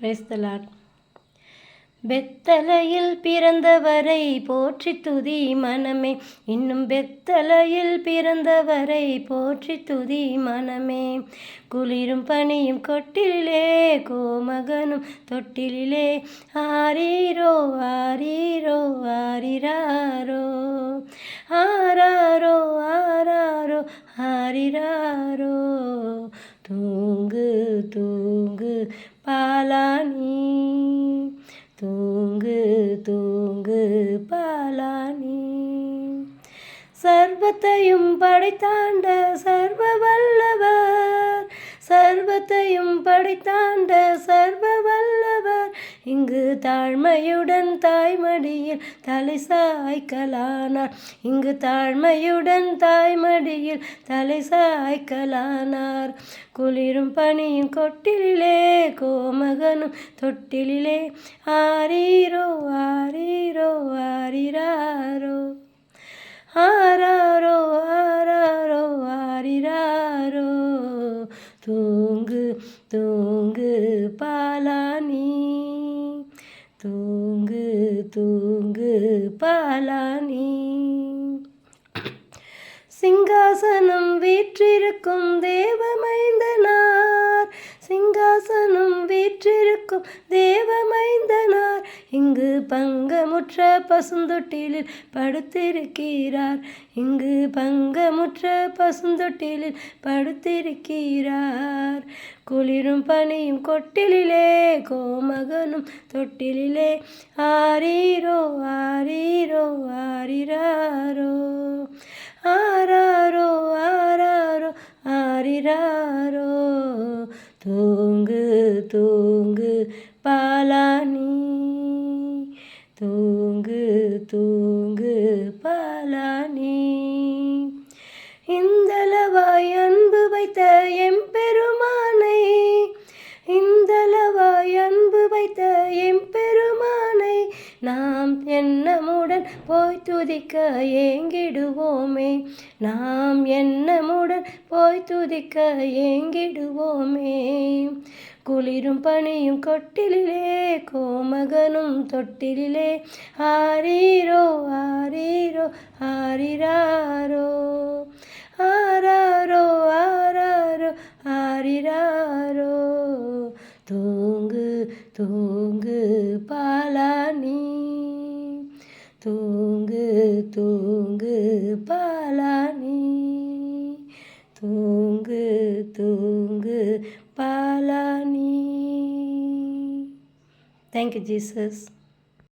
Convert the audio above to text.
Praise the Lord பெத்தலையில் பிறந்தவரை போற்றி துதி மனமே. இன்னும் பெத்தலையில் பிறந்தவரை போற்றி துதி மனமே. குளிரும் பனியும் கொட்டிலே கோமகனும் தொட்டிலே. ஆரீரோ ஆரீரோ ஆரிராரோ. ஆராரோ ஆராரோ ஆ ஓங்கு பாலானி. சர்வத்தையும் படைத்தாண்ட சர்வ வல்லவர் சர்வத்தையும் படைத்தாண்ட சர்வ வல்லவர் இங்கு தாழ்மையுடன் தாய்மடியில் தலை சாய்க்கலானார். இங்கு தாழ்மையுடன் தாய்மடியில் தலை சாய்க்கலானார். குளிரும் பனியும் கொட்டிலே கோமகனும் தொட்டிலே ஆரீ பாலானி. தூங்கு தூங்கு பாலானி. சிங்காசனம் வீற்றிருக்கும் தேவமைந்தனார். சிங்காசனம் வீற்றிருக்கும் தேவமைந்தனார். இங்கு பங்கமுற்ற பசுந்தொட்டிலில் படுத்திருக்கிறார். இங்கு பங்கமுற்ற பசுந்தொட்டிலில் படுத்திருக்கிறார். குளிரும் பனியும் கொட்டிலே கோமகனும் தொட்டிலே ஆரீரோ ஆரீரோ ஆரிராரோ ஆராரோ ஆராரோ ஆரிராரோ. தூங்கு தூங்கு பாலானி. தூங்கு தூங்கு பாலானி. இந்தளவாய் அன்பு வைத்த எம்பெருமானை இந்தளவாய் அன்பு வைத்த எம்பெருமானை நாம் எண்ணமுடன் போய் துதிக்க ஏங்கிடுவோமே. நாம் எண்ணமுடன் போய் துதிக்க ஏங்கிடுவோமே. குளிரும் பனியும் கொட்டிலே கோமகனும் தொட்டிலே ஆரீரோ ஆரீரோ ஆரிராரோ. ஆராரோ ஆராரோ ஆரிராரோ. தூங்கு தூங்கு பாலானி. தூங்கு தூங்கு Thank you, Jesus.